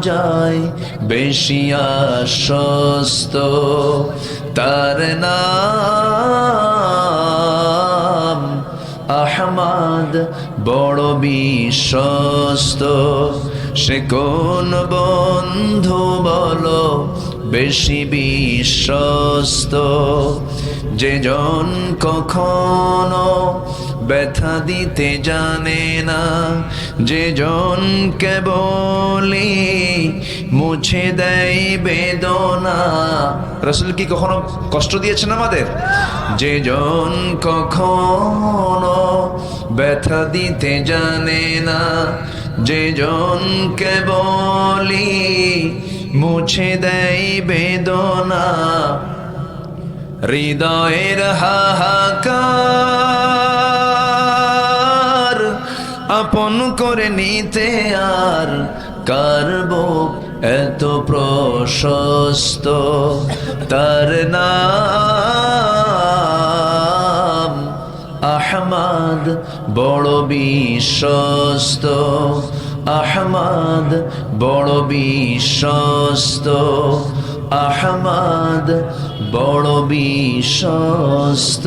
যায়। বেশি আশ্বস্ত তার নাম আহমদ বড় বিশ্বস্ত। সে কোন বন্ধু বলো বেশি বিশ্বস্ত? যে জন কখনো ব্যথা দিতে জানে না, যে জন কেবলি মুছে দেয় বেদনা। রসুল কি কখনো কষ্ট দিয়েছেন আমাদের? যে জন কখনো ব্যথা দিতে জানে না, যে জন কেবলি মুছে দেয় বেদনা। হৃদয়ের হাহাকার আপন করে নিতে আর কারব এত প্রশস্ত? তার নাম আহমদ বড় বিশ্বস্ত। আহমদ বড় বিশ্বস্ত। আহমদ বড় বিশ্বস্ত।